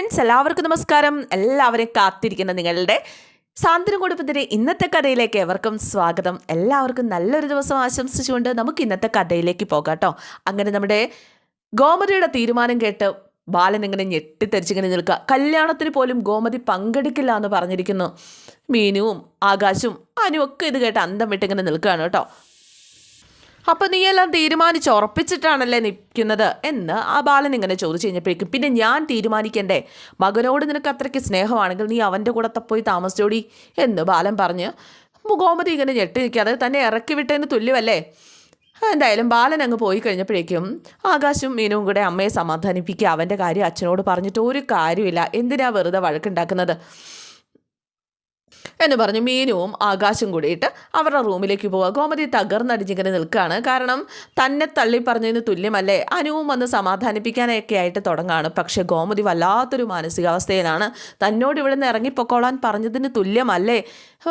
Friends എല്ലാവർക്കും നമസ്കാരം. എല്ലാവരെയും കാത്തിരിക്കുന്ന നിങ്ങളുടെ സാന്ത്വനം കുടുംബത്തിന്റെ ഇന്നത്തെ കഥയിലേക്ക് എവർക്കും സ്വാഗതം. എല്ലാവർക്കും നല്ലൊരു ദിവസം ആശംസിച്ചുകൊണ്ട് നമുക്ക് ഇന്നത്തെ കഥയിലേക്ക് പോകാട്ടോ കേട്ടോ. അങ്ങനെ നമ്മുടെ ഗോമതിയുടെ തീരുമാനം കേട്ട് ബാലൻ ഇങ്ങനെ ഞെട്ടിത്തെറിച്ചിങ്ങനെ നിൽക്കുക. കല്യാണത്തിന് പോലും ഗോമതി പങ്കെടുക്കില്ല എന്ന് പറഞ്ഞിരിക്കുന്നു. മീനുവും ആകാശും അനുവൊക്കെ ഇത് കേട്ട് അന്തം വിട്ടിങ്ങനെ നിൽക്കുകയാണ് കേട്ടോ. അപ്പൊ നീ എല്ലാം തീരുമാനിച്ച് ഉറപ്പിച്ചിട്ടാണല്ലേ നിൽക്കുന്നത് എന്ന് ആ ബാലൻ ഇങ്ങനെ ചോദിച്ചു കഴിഞ്ഞപ്പോഴേക്കും പിന്നെ ഞാൻ തീരുമാനിക്കണ്ടേ? മകനോട് നിനക്ക് അത്രയ്ക്ക് സ്നേഹമാണെങ്കിൽ നീ അവന്റെ കൂടെ പോയി താമസിച്ചോടി എന്ന് ബാലൻ പറഞ്ഞ് ഗോമതി ഇങ്ങനെ ഞെട്ടി നിൽക്കാതെ തന്നെ ഇറക്കി വിട്ടതിന് തുല്യമല്ലേ? എന്തായാലും ബാലൻ അങ്ങ് പോയി കഴിഞ്ഞപ്പോഴേക്കും ആകാശും മീനും കൂടെ അമ്മയെ സമാധാനിപ്പിക്കുക അവന്റെ കാര്യം അച്ഛനോട് പറഞ്ഞിട്ട് ഒരു കാര്യമില്ല. എന്തിനാ വെറുതെ വഴക്കുണ്ടാക്കുന്നത്? എന്ന് പറഞ്ഞ് മീനുവും ആകാശം കൂടിയിട്ട് അവരുടെ റൂമിലേക്ക് പോവുക. ഗോമതി തകർന്നടിഞ്ഞിങ്ങനെ നിൽക്കുകയാണ്. കാരണം തന്നെ തള്ളി പറഞ്ഞതിന് തുല്യമല്ലേ? അനുവും വന്ന് സമാധാനിപ്പിക്കാനൊക്കെ ആയിട്ട് തുടങ്ങുകയാണ് പക്ഷേ ഗോമതി വല്ലാത്തൊരു മാനസികാവസ്ഥയിലാണ്. തന്നോട് ഇവിടെ നിന്ന് ഇറങ്ങിപ്പോക്കോളാൻ പറഞ്ഞതിന് തുല്യമല്ലേ?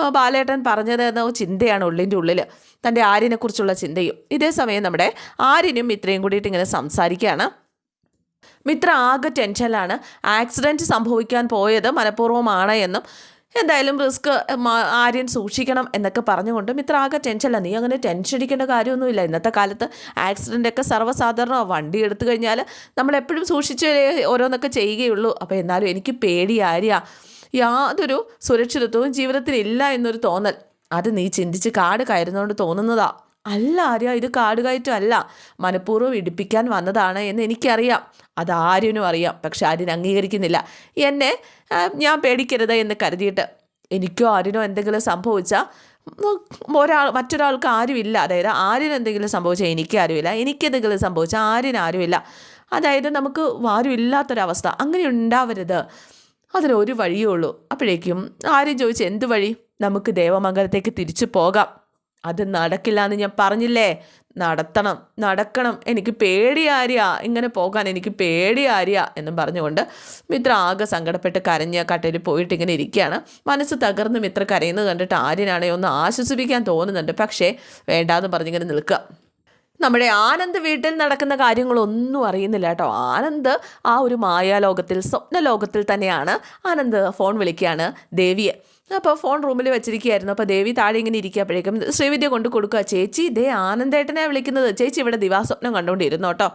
ബാലേട്ടൻ പറഞ്ഞതെന്ന ചിന്തയാണ് ഉള്ളിന്റെ ഉള്ളിൽ തന്റെ ആര്യനെക്കുറിച്ചുള്ള ചിന്തയും. ഇതേ സമയം നമ്മുടെ ആര്യനും ഇത്രയും കൂടിയിട്ട് ഇങ്ങനെ സംസാരിക്കുകയാണ്. മിത്ര ആകെ ടെൻഷനിലാണ് ആക്സിഡന്റ് സംഭവിക്കാൻ പോയത് മനഃപൂർവമാണ് എന്നും എന്തായാലും റിസ്ക് ആര്യൻ സൂക്ഷിക്കണം എന്നൊക്കെ പറഞ്ഞുകൊണ്ട് മിത്ര ആകെ ടെൻഷനില്ല നീ അങ്ങനെ ടെൻഷൻ അടിക്കേണ്ട കാര്യമൊന്നുമില്ല. ഇന്നത്തെ കാലത്ത് ആക്സിഡന്റ് ഒക്കെ സർവസാധാരണ വണ്ടി എടുത്തു കഴിഞ്ഞാൽ നമ്മളെപ്പോഴും സൂക്ഷിച്ച് ഓരോന്നൊക്കെ ചെയ്യുകയുള്ളൂ. അപ്പോൾ എന്നാലും എനിക്ക് പേടി ആര്യ. യാതൊരു സുരക്ഷിതത്വവും ജീവിതത്തിൽ ഇല്ല എന്നൊരു തോന്നൽ. അത് നീ ചിന്തിച്ച് കാട് കയറുന്നതുകൊണ്ട് തോന്നുന്നതാ. അല്ല ആര്യ ഇത് കാടുകയറ്റം അല്ല. മനഃപൂർവം ഇടിപ്പിക്കാൻ വന്നതാണ് എന്ന് എനിക്കറിയാം. അത് ആര്യനും അറിയാം. പക്ഷെ ആര്യൻ അംഗീകരിക്കുന്നില്ല. എന്നെ ഞാൻ പേടിക്കരുത് എന്ന് കരുതിയിട്ട് എനിക്കോ ആര്യനോ എന്തെങ്കിലും സംഭവിച്ചാൽ ഒരാൾ മറ്റൊരാൾക്ക് ആരുമില്ല. അതായത് ആര്യന് എന്തെങ്കിലും സംഭവിച്ചാൽ എനിക്ക് ആരുമില്ല. എനിക്ക് എന്തെങ്കിലും സംഭവിച്ചാൽ ആര്യന് ആരുമില്ല. അതായത് നമുക്ക് ആരും ഇല്ലാത്തൊരവസ്ഥ അങ്ങനെ ഉണ്ടാവരുത്. അതിനൊരു വഴിയേ ഉള്ളൂ. അപ്പോഴേക്കും ആര്യം ചോദിച്ചു എന്ത് വഴി? നമുക്ക് ദേവമംഗലത്തേക്ക് തിരിച്ചു പോകാം. അത് നടക്കില്ല എന്ന് ഞാൻ പറഞ്ഞില്ലേ? നടത്തണം നടക്കണം. എനിക്ക് പേടിയാര്യ ഇങ്ങനെ പോകാൻ എനിക്ക് പേടിയാര്യ എന്നും പറഞ്ഞുകൊണ്ട് മിത്ര ആകെ സങ്കടപ്പെട്ട് കരഞ്ഞ കട്ടയിൽ പോയിട്ട് ഇങ്ങനെ ഇരിക്കുകയാണ്. മനസ്സ് തകർന്ന് മിത്ര കരയുന്നത് കണ്ടിട്ട് ആര്യനാണെ ഒന്ന് ആശ്വസിപ്പിക്കാൻ തോന്നുന്നുണ്ട്. പക്ഷേ വേണ്ടാന്ന് പറഞ്ഞിങ്ങനെ നിൽക്കുക. നമ്മുടെ ആനന്ദ് വീട്ടിൽ നടക്കുന്ന കാര്യങ്ങളൊന്നും അറിയുന്നില്ല കേട്ടോ. ആനന്ദ് ആ ഒരു മായാലോകത്തിൽ സ്വപ്നലോകത്തിൽ തന്നെയാണ്. ആനന്ദ് ഫോൺ വിളിക്കുകയാണ്. ദേവിയെ. അപ്പോൾ ഫോൺ റൂമിൽ വെച്ചിരിക്കുകയായിരുന്നു. അപ്പോൾ ദേവി താഴെ ഇങ്ങനെ ഇരിക്കുമ്പോഴേക്കും ശ്രീവിദ്യ കൊണ്ട് കൊടുക്കുക ചേച്ചി ഇതേ ആനന്ദേട്ടനെ വിളിക്കുന്നത്. ചേച്ചി ഇവിടെ ദിവാസ്വപ്നം കണ്ടുകൊണ്ടിരുന്നു കേട്ടോ.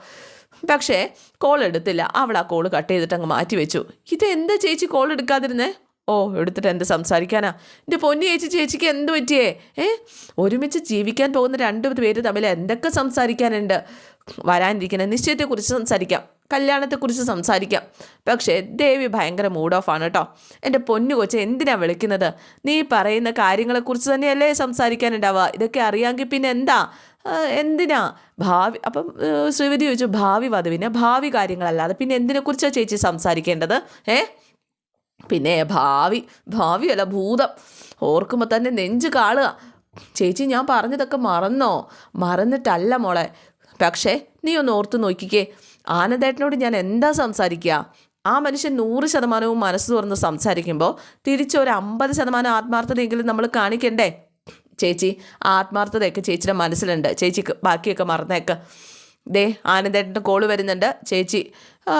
പക്ഷേ കോൾ എടുത്തില്ല. അവൾ ആ കോൾ കട്ട് ചെയ്തിട്ട് അങ്ങ് മാറ്റി വെച്ചു. ഇത് എന്താ ചേച്ചി കോൾ എടുക്കാതിരുന്നേ? ഓ എടുത്തിട്ട് എന്ത് സംസാരിക്കാനാ? എന്റെ പൊന്നി ചേച്ചി ചേച്ചിക്ക് എന്ത് പറ്റിയേ? ഏ ഒരുമിച്ച് ജീവിക്കാൻ പോകുന്ന രണ്ട് പേര് തമ്മിൽ എന്തൊക്കെ സംസാരിക്കാനുണ്ട്? വരാനിരിക്കുന്ന നിശ്ചയത്തെക്കുറിച്ച് സംസാരിക്കാം. കല്യാണത്തെക്കുറിച്ച് സംസാരിക്കാം. പക്ഷേ ദേവി ഭയങ്കര മൂഡ് ഓഫ് ആണ് കേട്ടോ എന്റെ പൊന്നു കൊച്ചെ എന്തിനാ വിളിക്കുന്നത്? നീ പറയുന്ന കാര്യങ്ങളെക്കുറിച്ച് തന്നെയല്ലേ സംസാരിക്കാനുണ്ടാവുക. ഇതൊക്കെ അറിയാമെങ്കിൽ പിന്നെ എന്താ? എന്തിനാ? ഭാവി അപ്പം ശ്രീവതി ചോദിച്ചു ഭാവി വധുവിന് ഭാവി കാര്യങ്ങളല്ലാതെ പിന്നെ എന്തിനെക്കുറിച്ചാണ് ചേച്ചി സംസാരിക്കേണ്ടത്? ഏ? പിന്നെ ഭാവി ഭാവിയല്ല ഭൂതം. ഓർക്കുമ്പോൾ തന്നെ നെഞ്ച് കാളുക. ചേച്ചി ഞാൻ പറഞ്ഞതൊക്കെ മറന്നോ? മറന്നിട്ടല്ല മോളെ. പക്ഷേ നീ ഒന്ന് ഓർത്ത് നോക്കിക്കേ. ആനന്ദേട്ടനോട് ഞാൻ എന്താ സംസാരിക്കുക? ആ മനുഷ്യൻ നൂറ് ശതമാനവും മനസ്സ് തുറന്ന് സംസാരിക്കുമ്പോൾ തിരിച്ചൊരു അമ്പത് ശതമാനം ആത്മാർത്ഥതയെങ്കിലും നമ്മൾ കാണിക്കണ്ടേ? ചേച്ചി ആത്മാർത്ഥതയൊക്കെ ചേച്ചിയുടെ മനസ്സിലുണ്ട്. ചേച്ചിക്ക് ബാക്കിയൊക്കെ മറന്നേക്ക്. ദേ ആനന്ദേട്ടന്റെ കോൾ വരുന്നുണ്ട്. ചേച്ചി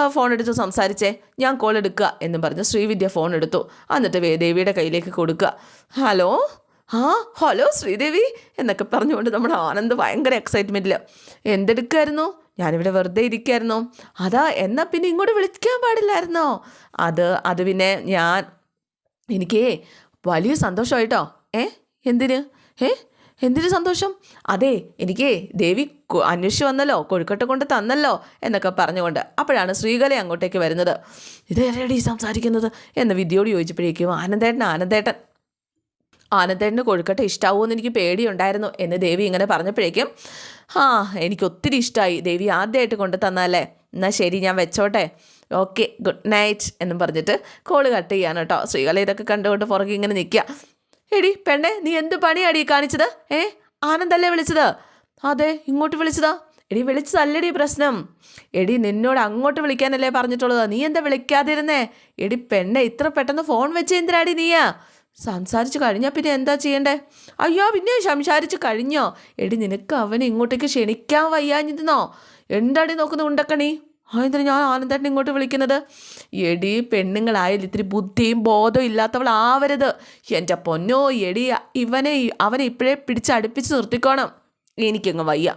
ഫോൺ എടുത്ത് സംസാരിച്ചേ. ഞാൻ കോൾ എടുക്കുക എന്നും പറഞ്ഞ് ശ്രീവിദ്യ ഫോൺ എടുത്തു. എന്നിട്ട് ദേവിയുടെ കയ്യിലേക്ക് കൊടുക്കുക. ഹലോ? ആ ഹലോ ശ്രീദേവി? എന്നൊക്കെ പറഞ്ഞുകൊണ്ട് നമ്മുടെ ആനന്ദ് ഭയങ്കര എക്സൈറ്റ്മെന്റിൽ എന്തെടുക്കായിരുന്നു? ഞാനിവിടെ വെറുതെ ഇരിക്കായിരുന്നു. അതാ എന്നാൽ പിന്നെ ഇങ്ങോട്ട് വിളിക്കാൻ പാടില്ലായിരുന്നോ? അത് അത് പിന്നെ ഞാൻ എനിക്കേ വലിയ സന്തോഷമായിട്ടോ ഏ? എന്തിന്? ഏ? എന്തിന് സന്തോഷം? അതെ എനിക്ക് ദേവി അന്വേഷിച്ച് വന്നല്ലോ കൊഴുക്കട്ട കൊണ്ട് തന്നല്ലോ എന്നൊക്കെ പറഞ്ഞുകൊണ്ട് അപ്പോഴാണ് ശ്രീകല അങ്ങോട്ടേക്ക് വരുന്നത്. ഇത് ആരാടി സംസാരിക്കുന്നത്? എന്ന് വിദ്യയോട് ചോദിച്ചപ്പോഴേക്കും ആനന്ദേട്ടൻ ആനന്ദേട്ടൻ. ആനന്ദേട്ടന് കൊഴുക്കട്ട ഇഷ്ടാവുമെന്ന് എനിക്ക് പേടിയുണ്ടായിരുന്നു എന്ന് ദേവി ഇങ്ങനെ പറഞ്ഞപ്പോഴേക്കും ആ എനിക്ക് ഒത്തിരി ഇഷ്ടമായി ദേവി ആദ്യമായിട്ട് കൊണ്ടു തന്നാലേ. എന്നാൽ ശരി ഞാൻ വെച്ചോട്ടെ. ഓക്കെ ഗുഡ് നൈറ്റ് എന്നും പറഞ്ഞിട്ട് കോൾ കട്ട് ചെയ്യാണ് കേട്ടോ. ശ്രീകല ഇതൊക്കെ കണ്ടുകൊണ്ട് പുറകെ ഇങ്ങനെ നിൽക്കുക. എടി പെണ്ണെ നീ എന്ത് പണിയാടി കാണിച്ചത്? ഏ ആനന്ദല്ലേ വിളിച്ചത്? അതെ ഇങ്ങോട്ട് വിളിച്ചതാ. എടി വിളിച്ചതല്ലടി പ്രശ്നം. എടി നിന്നോട് അങ്ങോട്ട് വിളിക്കാനല്ലേ പറഞ്ഞിട്ടുള്ളത്. നീ എന്താ വിളിക്കാതിരുന്നേ? എടി പെണ്ണെ ഇത്ര പെട്ടെന്ന് ഫോൺ വെച്ച് എന്തിനാടി നീയാ? സംസാരിച്ച് കഴിഞ്ഞാൽ പിന്നെ എന്താ ചെയ്യണ്ടേ? അയ്യോ പിന്നെ സംസാരിച്ച് കഴിഞ്ഞോ? എടി നിനക്ക് അവനെ ഇങ്ങോട്ടേക്ക് ക്ഷണിക്കാൻ വയ്യാഞ്ഞിരുന്നോ? എന്താടി നോക്കുന്ന ഉണ്ടക്കണി? അതിന് ഞാൻ ആനന്ദേട്ടൻ ഇങ്ങോട്ട് വിളിക്കുന്നത്? എടി പെണ്ണുങ്ങളായാലും ഇത്തിരി ബുദ്ധിയും ബോധവും ഇല്ലാത്തവളാവരുത്. എന്റെ പൊന്നോ എടി ഇവനെ അവനെ ഇപ്പോഴേ പിടിച്ചടുപ്പിച്ച് നിർത്തിക്കോണം. എനിക്കങ്ങ് വയ്യ.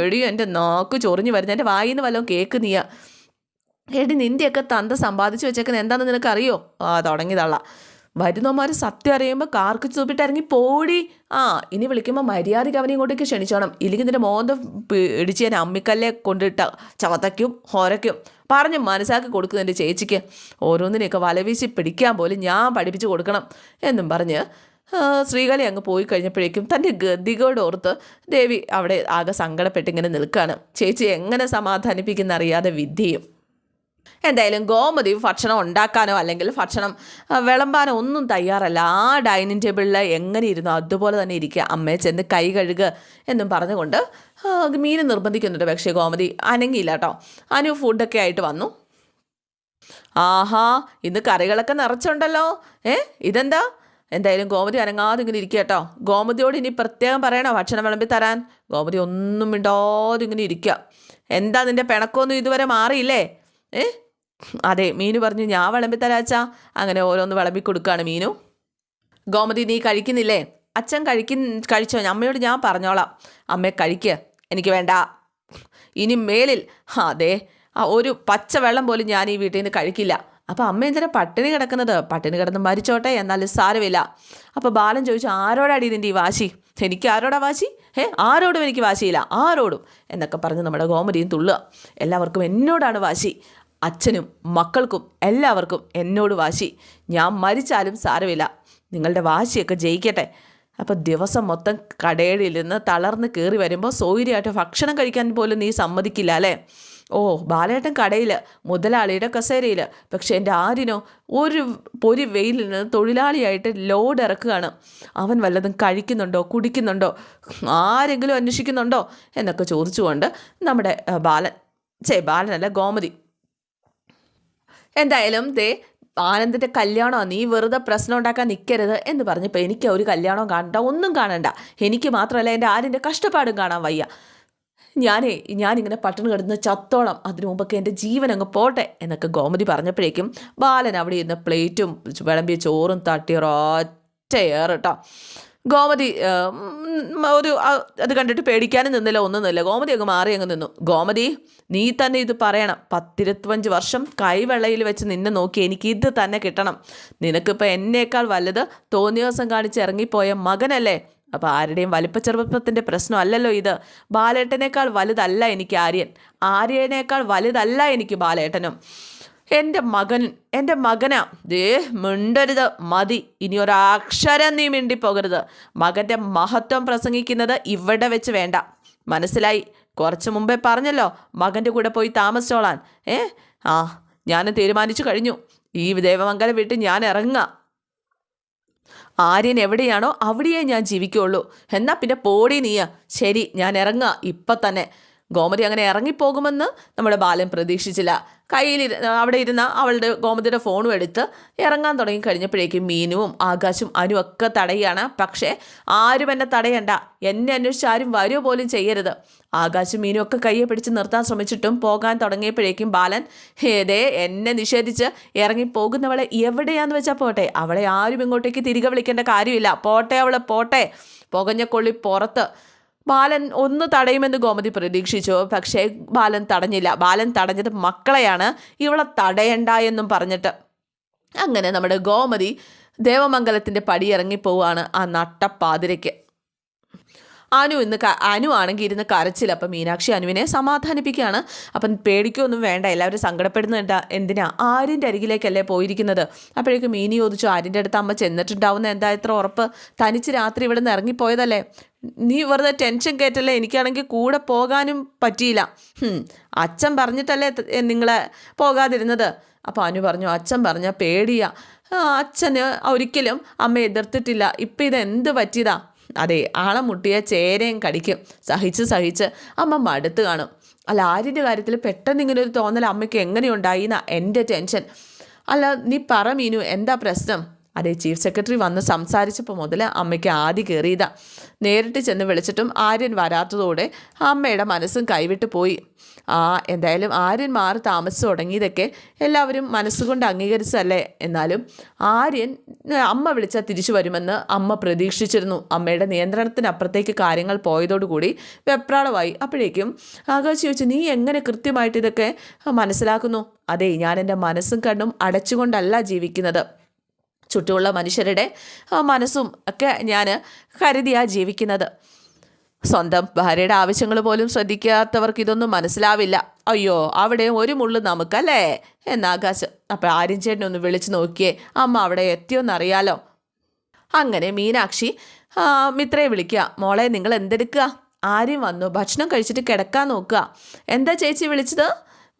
എടി എന്റെ നാക്ക് ചൊറിഞ്ഞു വരുന്ന. എന്റെ വായിന്ന് വല്ലതും കേക്ക് നീയാ. എടി നിന്റെയൊക്കെ തന്ത സമ്പാദിച്ചു വെച്ചേക്കുന്നത് എന്താണെന്ന് നിനക്കറിയോ? ആ തുടങ്ങിയതള്ള. വരുന്നവന്മാർ സത്യം അറിയുമ്പോൾ കാർക്ക് ചൂപ്പിട്ട് ഇറങ്ങി പോടി. ആ ഇനി വിളിക്കുമ്പോൾ മര്യാദയ്ക്ക് അവനെ ഇങ്ങോട്ടേക്ക് ക്ഷണിച്ചോണം. ഇല്ലെങ്കിൽ നിന്റെ മോന്ത ഇടിച്ച് ഞാൻ അമ്മിക്കല്ലെ കൊണ്ടിട്ട ചവത്തയ്ക്കും ഹോരയ്ക്കും പറഞ്ഞ് മനസ്സാക്കി കൊടുക്കുന്ന എന്റെ ചേച്ചിക്ക്. ഓരോന്നിനെയൊക്കെ വലവീശി പിടിക്കാൻ പോലും ഞാൻ പഠിപ്പിച്ച് കൊടുക്കണം എന്നും പറഞ്ഞ് ശ്രീകലി അങ്ങ് പോയി കഴിഞ്ഞപ്പോഴേക്കും തന്റെ ഗതികോടോർത്ത് ദേവി അവിടെ ആകെ സങ്കടപ്പെട്ട് ഇങ്ങനെ നിൽക്കുകയാണ് ചേച്ചി എങ്ങനെ സമാധാനിപ്പിക്കുന്ന അറിയാതെ വിദ്യയും എന്തായാലും ഗോമതി ഭക്ഷണം ഉണ്ടാക്കാനോ അല്ലെങ്കിൽ ഭക്ഷണം വിളമ്പാനോ ഒന്നും തയ്യാറല്ല. ആ ഡൈനിങ് ടേബിളിൽ എങ്ങനെ ഇരുന്നോ അതുപോലെ തന്നെ ഇരിക്കുക. അമ്മയെ ചെന്ന് കൈ കഴുക എന്നും പറഞ്ഞുകൊണ്ട് മീൻ നിർബന്ധിക്കുന്നുണ്ട്. പക്ഷേ ഗോമതി അനങ്ങിയില്ല കേട്ടോ. അനു ഫുഡൊക്കെ ആയിട്ട് വന്നു. ആഹാ ഇന്ന് കറികളൊക്കെ നിറച്ചുണ്ടല്ലോ. ഏ ഇതെന്താ? എന്തായാലും ഗോമതി അനങ്ങാതെ ഇങ്ങനെ ഇരിക്കുക കേട്ടോ. ഗോമതിയോട് ഇനി പ്രത്യേകം പറയണോ ഭക്ഷണം വിളമ്പി തരാൻ? ഗോമതി ഒന്നും മിണ്ടാതെ ഇങ്ങനെ ഇരിക്കുക. എന്താ നിന്റെ പിണക്കമൊന്നും ഇതുവരെ മാറിയില്ലേ? ഏ? അതെ മീനു പറഞ്ഞു ഞാൻ വിളമ്പി തരാച്ചാ അങ്ങനെ ഓരോന്ന് വിളമ്പി കൊടുക്കുകയാണ് മീനു. ഗോമതി നീ കഴിക്കുന്നില്ലേ? അച്ഛൻ കഴിക്കും കഴിച്ചോ അമ്മയോട് ഞാൻ പറഞ്ഞോളാം. അമ്മ കഴിക്കുക എനിക്ക് വേണ്ട. ഇനി മേലിൽ അതെ ഒരു പച്ച വെള്ളം പോലും ഞാൻ ഈ വീട്ടിൽ നിന്ന് കഴിക്കില്ല. അപ്പോൾ അമ്മ എന്തിനാ പട്ടിണി കിടക്കുന്നത്? പട്ടിണി കിടന്ന് മരിച്ചോട്ടെ എന്നാലും സാരമില്ല. അപ്പോൾ ബാലൻ ചോദിച്ചു ആരോടാടി ഇതിന്റെ ഈ വാശി? എനിക്ക് ആരോടാ വാശി? ഏ ആരോടും എനിക്ക് വാശിയില്ല ആരോടും എന്നൊക്കെ പറഞ്ഞ് നമ്മുടെ ഗോമതിയും തുള്ളുക. എല്ലാവർക്കും എന്നോടാണ് വാശി. അച്ഛനും മക്കൾക്കും എല്ലാവർക്കും എന്നോട് വാശി. ഞാൻ മരിച്ചാലും സാരമില്ല. നിങ്ങളുടെ വാശിയൊക്കെ ജയിക്കട്ടെ. അപ്പോൾ ദിവസം മൊത്തം കടയിൽ നിന്ന് തളർന്ന് കയറി വരുമ്പോൾ സൗകര്യമായിട്ട് ഭക്ഷണം കഴിക്കാൻ പോലും നീ സമ്മതിക്കില്ല അല്ലേ? ഓ ബാലേട്ടൻ കടയിൽ മുതലാളിയുടെ കസേരയിൽ പക്ഷേ എന്റെ ആരിനോ ഒരു പൊരി വെയിലിൽ നിന്ന് തൊഴിലാളിയായിട്ട് ലോഡ് ഇറക്കുകയാണ്. അവൻ വല്ലതും കഴിക്കുന്നുണ്ടോ കുടിക്കുന്നുണ്ടോ ആരെങ്കിലും അന്വേഷിക്കുന്നുണ്ടോ എന്നൊക്കെ ചോദിച്ചുകൊണ്ട് നമ്മുടെ ബാലൻ ചേ ബാലനല്ല ഗോമതി എന്തായാലും ദേ ആനന്ദിന്റെ കല്യാണമാണ് നീ വെറുതെ പ്രശ്നം ഉണ്ടാക്കാൻ നിൽക്കരുത് എന്ന് പറഞ്ഞപ്പോൾ എനിക്ക് ഒരു കല്യാണം കാണണ്ട ഒന്നും കാണണ്ട. എനിക്ക് മാത്രമല്ല എന്റെ ആരിന്റെ കഷ്ടപ്പാടും കാണാൻ വയ്യ. ഞാനേ ഞാനിങ്ങനെ പട്ടണം കിടന്ന് ചത്തോളം അതിനു മുമ്പൊക്കെ എന്റെ ജീവൻ അങ്ങ് പോട്ടെ എന്നൊക്കെ ഗോമതി പറഞ്ഞപ്പോഴേക്കും ബാലൻ അവിടെ ഇരുന്ന് പ്ലേറ്റും വിളമ്പിയ ചോറും തട്ടി ഒറ്റ ഏറട്ടോ ഗോമതി ഒരു അത് കണ്ടിട്ട് പേടിക്കാനും നിന്നില്ല ഒന്നും നിന്നില്ല ഗോമതി അങ്ങ് മാറി അങ്ങ് നിന്നു. ഗോമതി നീ തന്നെ ഇത് പറയണം. പത്തിരുപത്തഞ്ച് വർഷം കൈവെള്ളയിൽ വെച്ച് നിന്നെ നോക്കി എനിക്ക് ഇത് തന്നെ കിട്ടണം. നിനക്കിപ്പോൾ എന്നേക്കാൾ വലുത് തോന്നിയ ദിവസം കാണിച്ച് ഇറങ്ങിപ്പോയ മകനല്ലേ? അപ്പോൾ ആരുടെയും വലിപ്പച്ചെറുപ്പത്തിന്റെ പ്രശ്നമല്ലല്ലോ ഇത്. ബാലേട്ടനേക്കാൾ വലുതല്ല എനിക്ക് ആര്യൻ. ആര്യനേക്കാൾ വലുതല്ല എനിക്ക് ബാലേട്ടനും. എന്റെ മകൻ എന്റെ മകനാ. ദേ മിണ്ടരുത് മതി. ഇനി ഒരക്ഷരം നീ മിണ്ടിപ്പോകരുത്. മകന്റെ മഹത്വം പ്രസംഗിക്കുന്നത് ഇവിടെ വെച്ച് വേണ്ട. മനസ്സിലായി? കുറച്ച് മുമ്പേ പറഞ്ഞല്ലോ മകന്റെ കൂടെ പോയി താമസിച്ചോളാൻ. ഏ? ആ ഞാൻ തീരുമാനിച്ചു കഴിഞ്ഞു. ഈ ദേവമംഗലം വിട്ട് ഞാൻ ഇറങ്ങുക. ആര്യൻ എവിടെയാണോ അവിടെയേ ഞാൻ ജീവിക്കുള്ളൂ എന്നാ പിന്നെ പോടി നീയ. ശരി ഞാൻ ഇറങ്ങുക. ഇപ്പം തന്നെ. ഗോമതി അങ്ങനെ ഇറങ്ങിപ്പോകുമെന്ന് നമ്മുടെ ബാലൻ പ്രതീക്ഷിച്ചില്ല. കയ്യിൽ അവിടെ ഇരുന്ന അവളുടെ ഗോമതിയുടെ ഫോണും എടുത്ത് ഇറങ്ങാൻ തുടങ്ങി കഴിഞ്ഞപ്പോഴേക്കും മീനുവും ആകാശും അനു ഒക്കെ തടയുകയാണ്. പക്ഷേ ആരും എന്നെ തടയണ്ട. എന്നെ അന്വേഷിച്ച് ആരും വരുക പോലും ചെയ്യരുത്. ആകാശും മീനും ഒക്കെ കയ്യെ പിടിച്ച് നിർത്താൻ ശ്രമിച്ചിട്ടും പോകാൻ തുടങ്ങിയപ്പോഴേക്കും ബാലൻ ഏതേ എന്നെ നിഷേധിച്ച് ഇറങ്ങിപ്പോകുന്നവളെ എവിടെയാന്ന് വെച്ചാൽ പോട്ടെ. അവളെ ആരും ഇങ്ങോട്ടേക്ക് തിരികെ വിളിക്കേണ്ട കാര്യമില്ല. പോട്ടെ അവളെ പോട്ടെ. പുകഞ്ഞ കൊള്ളി പുറത്ത്. ബാലൻ ഒന്ന് തടയുമെന്ന് ഗോമതി പ്രതീക്ഷിച്ചു. പക്ഷേ ബാലൻ തടഞ്ഞില്ല. ബാലൻ തടഞ്ഞത് മക്കളെയാണ്. ഇവളെ തടയണ്ട എന്നും പറഞ്ഞിട്ട് അങ്ങനെ നമ്മുടെ ഗോമതി ദേവമംഗലത്തിന്റെ പടി ഇറങ്ങിപ്പോവാണ് ആ നട്ടപ്പാതിരയ്ക്ക്. അനു ഇന്ന് അനു ആണെങ്കിൽ ഇരുന്ന് കരച്ചിൽ. അപ്പം മീനാക്ഷി അനുവിനെ സമാധാനിപ്പിക്കുകയാണ്. അപ്പം പേടിക്കൊന്നും വേണ്ട. എല്ലാവരും സങ്കടപ്പെടുന്നുണ്ട്. എന്തിനാ? ആര്യന്റെ അരികിലേക്കല്ലേ പോയിരിക്കുന്നത്? അപ്പോഴേക്ക് മീനി ചോദിച്ചു ആര്യന്റെ അടുത്ത് അമ്മ ചെന്നിട്ടുണ്ടാവുന്ന എന്താ ഇത്ര ഉറപ്പ്? തനിച്ച് രാത്രി ഇവിടെ നിന്ന് ഇറങ്ങിപ്പോയതല്ലേ? നീ വെറുതെ ടെൻഷൻ കയറ്റല്ലേ എനിക്കാണെങ്കിൽ കൂടെ പോകാനും പറ്റിയില്ല. അച്ഛൻ പറഞ്ഞിട്ടല്ലേ നിങ്ങളെ പോകാതിരുന്നത്? അപ്പോൾ അനു പറഞ്ഞു അച്ഛൻ പറഞ്ഞ പേടിയാ. അച്ഛന് ഒരിക്കലും അമ്മ എതിർത്തിട്ടില്ല. ഇപ്പം ഇത് എന്ത് പറ്റിയതാ? അതെ ആളെ മുട്ടിയ ചേരയും കടിക്കും. സഹിച്ച് സഹിച്ച് അമ്മ മടുത്ത് കാണും. അല്ല ആര്യന്റെ കാര്യത്തിൽ പെട്ടെന്ന് ഇങ്ങനെ ഒരു തോന്നൽ അമ്മയ്ക്ക് എങ്ങനെയുണ്ടായി എന്നാ എന്റെ ടെൻഷൻ. അല്ല നീ പറ മീനു എന്താ പ്രശ്നം? അതേ ചീഫ് സെക്രട്ടറി വന്ന് സംസാരിച്ചപ്പോൾ മുതൽ അമ്മയ്ക്ക് ആദ്യ കയറിയതാ. നേരിട്ട് ചെന്ന് വിളിച്ചിട്ടും ആര്യൻ വരാത്തതോടെ അമ്മയുടെ മനസ്സും കൈവിട്ട് പോയി. ആ എന്തായാലും ആര്യൻ മാറി താമസിച്ചു തുടങ്ങിയതൊക്കെ എല്ലാവരും മനസ്സുകൊണ്ട് അംഗീകരിച്ചതല്ലേ? എന്നാലും ആര്യൻ അമ്മ വിളിച്ചാൽ തിരിച്ചു വരുമെന്ന് അമ്മ പ്രതീക്ഷിച്ചിരുന്നു. അമ്മയുടെ നിയന്ത്രണത്തിനപ്പുറത്തേക്ക് കാര്യങ്ങൾ പോയതോടുകൂടി വെപ്രാളമായി. അപ്പോഴേക്കും ആകാശ് ചോദിച്ചു നീ എങ്ങനെ കൃത്യമായിട്ട് ഇതൊക്കെ മനസ്സിലാക്കുന്നു? അതെ ഞാൻ എന്റെ മനസ്സും കണ്ണും അടച്ചുകൊണ്ടല്ല ജീവിക്കുന്നത്. ചുറ്റുമുള്ള മനുഷ്യരുടെ മനസ്സും ഒക്കെ ഞാൻ കരുതിയാണ് ജീവിക്കുന്നത്. സ്വന്തം ഭാര്യയുടെ ആവശ്യങ്ങൾ പോലും ശ്രദ്ധിക്കാത്തവർക്ക് ഇതൊന്നും മനസ്സിലാവില്ല. അയ്യോ അവിടെ ഒരു മുള്ളു നമുക്കല്ലേ? എന്നാകാശ് അപ്പം ആര്യൻ ചേട്ടനെ ഒന്ന് വിളിച്ച് നോക്കിയേ. അമ്മ അവിടെ എത്തിയോന്നറിയാലോ? അങ്ങനെ മീനാക്ഷി മിത്രയെ വിളിക്കുക. മോളെ നിങ്ങൾ എന്തെടുക്കുക? ആര്യം വന്നു. ഭക്ഷണം കഴിച്ചിട്ട് കിടക്കാൻ നോക്കുക. എന്താ ചേച്ചി വിളിച്ചത്?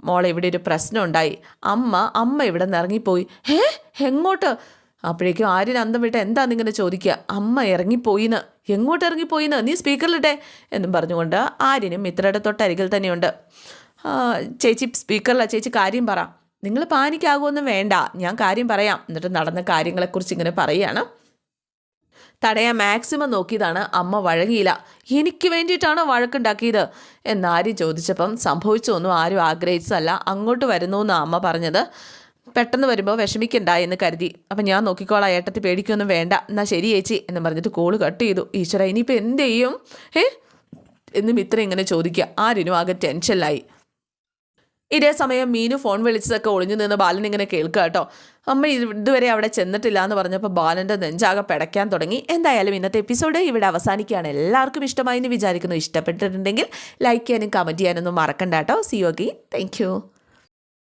മോളെ ഇവിടെ ഒരു പ്രശ്നം ഉണ്ടായി അമ്മ അമ്മ ഇവിടെ നിന്ന് ഇറങ്ങിപ്പോയി ഏ എങ്ങോട്ട്? അപ്പോഴേക്കും ആര്യൻ അന്തം വിട്ട് എന്താന്നിങ്ങനെ ചോദിക്കുക? അമ്മ ഇറങ്ങിപ്പോയിന്ന്. എങ്ങോട്ട് ഇറങ്ങിപ്പോയിന്ന്? നീ സ്പീക്കറിലിട്ടെ എന്നും പറഞ്ഞുകൊണ്ട് ആര്യനും മിത്രയുടെ തൊട്ടരികിൽ തന്നെയുണ്ട്. ചേച്ചി സ്പീക്കറിലാ. ചേച്ചി കാര്യം പറ. നിങ്ങൾ പാനിക്കാകുമൊന്നും വേണ്ട. ഞാൻ കാര്യം പറയാം. എന്നിട്ട് നടന്ന കാര്യങ്ങളെക്കുറിച്ച് ഇങ്ങനെ പറയുകയാണ്. തടയാൻ മാക്സിമം നോക്കിയതാണ് അമ്മ വഴങ്ങിയില്ല. എനിക്ക് വേണ്ടിയിട്ടാണോ വഴക്കുണ്ടാക്കിയത്? എന്നാരും ചോദിച്ചപ്പം സംഭവിച്ചൊന്നും ആരും ആഗ്രഹിച്ചതല്ല. അങ്ങോട്ട് വരുന്നു എന്ന് അമ്മ പറഞ്ഞത്. പെട്ടെന്ന് വരുമ്പോൾ വിഷമിക്കണ്ട എന്ന് കരുതി. അപ്പം ഞാൻ നോക്കിക്കോളാം ഏട്ടത്തി പേടിക്കൊന്നും വേണ്ട. എന്നാൽ ശരി ചേച്ചി എന്ന് പറഞ്ഞിട്ട് കോൾ കട്ട് ചെയ്തു. ഈശ്വര ഇനിയിപ്പോൾ എന്ത് ചെയ്യും? ഏ എന്ന് മിത്ര ഇങ്ങനെ ചോദിക്കുക. ആരിനും ആകെ ടെൻഷനിലായി ഇതേ സമയം മീനു ഫോൺ വിളിച്ചതൊക്കെ ഒളിഞ്ഞു നിന്ന് ബാലൻ ഇങ്ങനെ കേൾക്കുക കേട്ടോ. അമ്മ ഇത് ഇതുവരെ അവിടെ ചെന്നിട്ടില്ല എന്ന് പറഞ്ഞപ്പോൾ ബാലന്റെ നെഞ്ചാകെ പിടയ്ക്കാൻ തുടങ്ങി. എന്തായാലും ഇന്നത്തെ എപ്പിസോഡ് ഇവിടെ അവസാനിക്കുകയാണ്. എല്ലാവർക്കും ഇഷ്ടമായി എന്ന് വിചാരിക്കുന്നു. ഇഷ്ടപ്പെട്ടിട്ടുണ്ടെങ്കിൽ ലൈക്ക് ചെയ്യാനും കമന്റ് ചെയ്യാനൊന്നും മറക്കണ്ട കേട്ടോ. സി യോഗി താങ്ക്